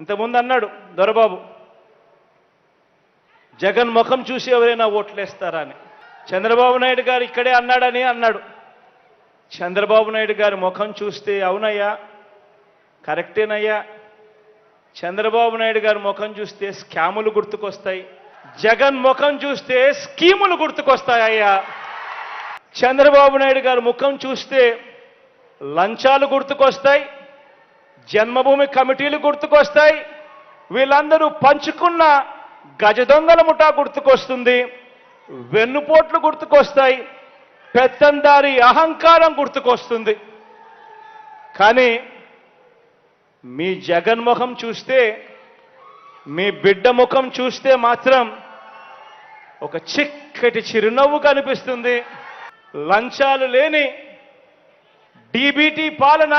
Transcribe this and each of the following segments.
ఇంతకుముందు అన్నాడు దొరబాబు జగన్ ముఖం చూసి ఎవరైనా ఓట్లేస్తారా అని. చంద్రబాబు నాయుడు గారు ఇక్కడే అన్నాడని అన్నాడు. చంద్రబాబు నాయుడు గారి ముఖం చూస్తే అవునయ్యా కరెక్టేనయ్యా. చంద్రబాబు నాయుడు గారి ముఖం చూస్తే స్కాములు గుర్తుకొస్తాయి. జగన్ ముఖం చూస్తే స్కీములు గుర్తుకొస్తాయ్యా చంద్రబాబు నాయుడు గారి ముఖం చూస్తే లంచాలు గుర్తుకొస్తాయి. జన్మభూమి కమిటీలు గుర్తుకొస్తాయి. వీళ్ళందరూ పంచుకున్న గజ దొంగల ముఠా గుర్తుకొస్తుంది. వెన్నుపోట్లు గుర్తుకొస్తాయి. పెత్తందారి అహంకారం గుర్తుకొస్తుంది. కానీ మీ జగన్ ముఖం చూస్తే మీ బిడ్డ ముఖం చూస్తే మాత్రం ఒక చిక్కటి చిరునవ్వు కనిపిస్తుంది. లంచాలు లేని డీబీటీ పాలన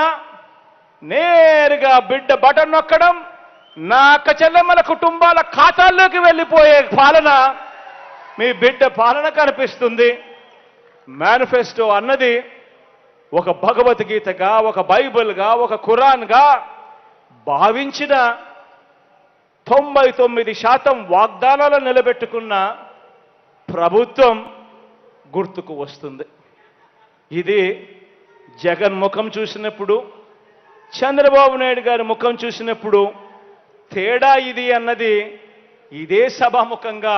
నేరుగా బిడ్డ బటన్ నొక్కడం నా అక్క చెల్లెమ్మల కుటుంబాల ఖాతాల్లోకి వెళ్ళిపోయే పాలన మీ బిడ్డ పాలన కనిపిస్తుంది. మేనిఫెస్టో అన్నది ఒక భగవద్గీతగా ఒక బైబిల్గా ఒక ఖురాన్గా భావించిన తొంభై తొమ్మిది శాతం వాగ్దానాలు నిలబెట్టుకున్న ప్రభుత్వం గుర్తుకు వస్తుంది. ఇది జగన్ ముఖం చూసినప్పుడు చంద్రబాబు నాయుడు గారి ముఖం చూసినప్పుడు తేడా ఇది అన్నది ఇదే సభాముఖంగా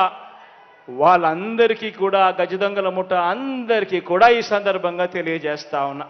వాళ్ళందరికీ కూడా గజదొంగల ముఠ అందరికీ కూడా ఈ సందర్భంగా తెలియజేస్తా ఉన్నా.